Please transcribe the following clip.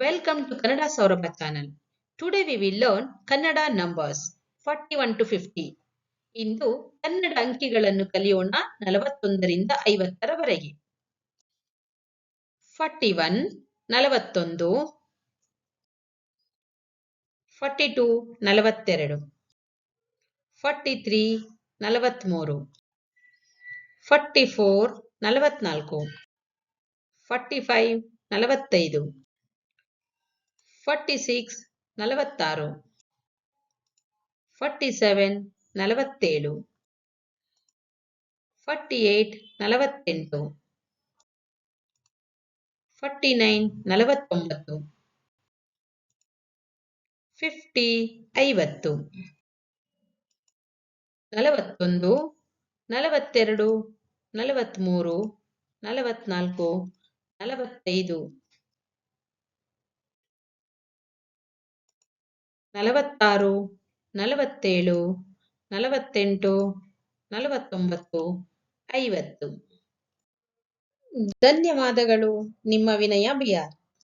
Welcome to Kannada Saurabha channel. Today we will learn Kannada numbers 41 to 50. ಇಂದು ಕನ್ನಡ ಅಂಕಿಗಳನ್ನು ಕಲಿಯೋಣ ನಲವತ್ತೊಂದರಿಂದ ಐವತ್ತರವರೆಗೆ ಫಾರ್ಟಿ ಒನ್ ನಲವತ್ತೊಂದು ಫಾರ್ಟಿ ಟು ನಲವತ್ತೆರಡು ಫಾರ್ಟಿ ತ್ರೀ ನಲವತ್ತ್ಮೂರು ಫಾರ್ಟಿ ಫೋರ್ ನಲವತ್ನಾಲ್ಕು ಫಾರ್ಟಿ ಫೈವ್ ನಲವತ್ತೈದು ಫಾರ್ಟಿ ಸಿಕ್ಸ್ ನಲವತ್ತಾರು. ಫಾರ್ಟಿ ಸೆವೆನ್ ನಲವತ್ತೇಳು. ಫಾರ್ಟಿ ಏಟ್ ನಲವತ್ತೆಂಟು. ಫಾರ್ಟಿ ನೈನ್ ನಲವತ್ತೊಂಬತ್ತು. ಫಿಫ್ಟಿ ಐವತ್ತು. ನಲವತ್ತೊಂದು, ನಲವತ್ತೆರಡು, ನಲವತ್ತ್ಮೂರು ನಲವತ್ನಾಲ್ಕು ನಲವತ್ತೈದು. ನಲವತ್ತಾರು ನಲವತ್ತೇಳು ನಲವತ್ತೆಂಟು ನಲವತ್ತೊಂಬತ್ತು ಐವತ್ತು. ಧನ್ಯವಾದಗಳು ನಿಮ್ಮ ವಿನಯ ಬಿಆರ್